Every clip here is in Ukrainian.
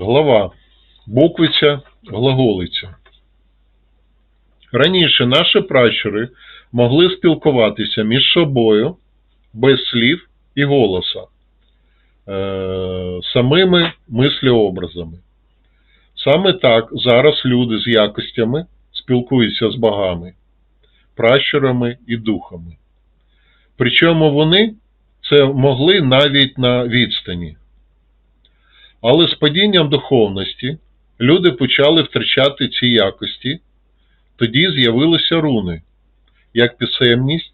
Глава. Буквиця, глаголиця. Раніше наші пращури могли спілкуватися між собою без слів і голоса, е, самими мислеобразами. Саме так зараз люди з якостями спілкуються з богами, пращурами і духами. Причому вони це могли навіть на відстані. Але з падінням духовності люди почали втрачати ці якості, тоді з'явилися руни, як писемність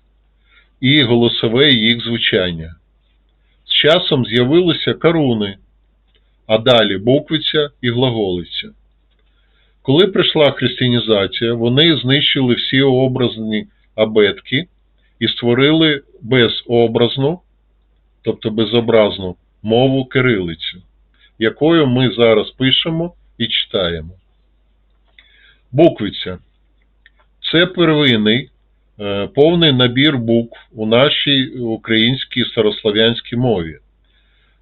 і голосове їх звучання. З часом з'явилися каруни, а далі буквиця і глаголиця. Коли прийшла християнізація, вони знищили всі образні абетки і створили безобразну, тобто безобразну мову кирилицю, якою ми зараз пишемо і читаємо. Буквиця це первинний е, повний набір букв у нашій українській старослов'янській мові,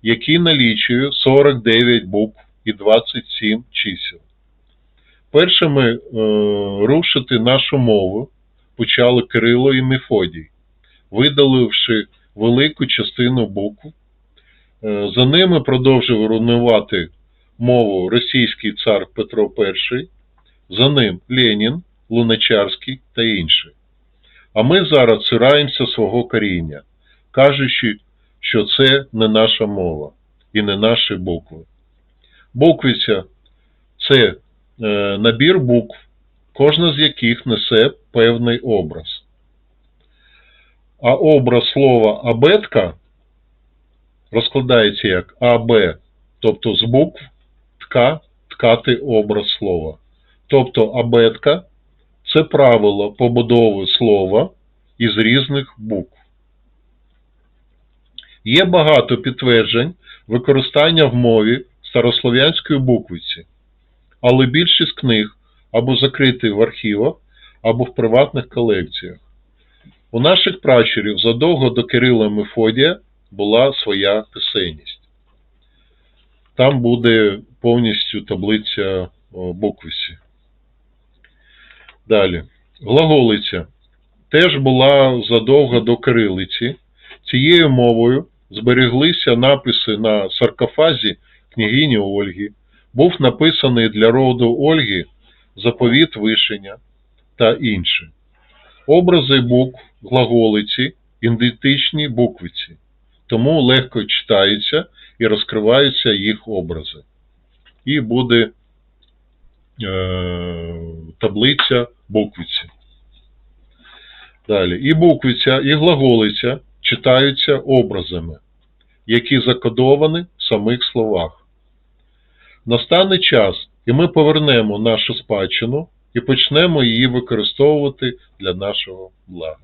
який налічує 49 букв і 27 чисел. Першими е, рушити нашу мову почали Кирило і Мефодій, видаливши велику частину букв. Е, За ними продовжив руйнувати мову російський цар Петро І, за ним Ленін, Луначарський та інші. А ми зараз цираємося свого коріння, кажучи, що це не наша мова і не наші букви. Буквиця це е, набір букв, кожна з яких несе певний образ. А образ слова абетка розкладається як АБ, тобто з букв тка, ткати образ слова. Тобто абетка це правило побудови слова із різних букв. Є багато підтверджень використання в мові старослов'янської буквиці, але більшість книг або закриті в архівах, або в приватних колекціях. У наших пращурів задовго до Кирила Мефодія була своя писейність. Там буде повністю таблиця буквиці. Далі. Глаголиця теж була задовго до кирилиці. Цією мовою збереглися написи на саркофазі княгині Ольги. Був написаний для роду Ольги заповіт Вишення та інші. Образи букв глаголиці ідентичні буквиці, тому легко читаються і розкриваються їх образи. І буде е, таблиця буквиці. Далі. І буквиця, і глаголиця читаються образами, які закодовані в самих словах. Настане час, і ми повернемо нашу спадщину і почнемо її використовувати для нашого блага.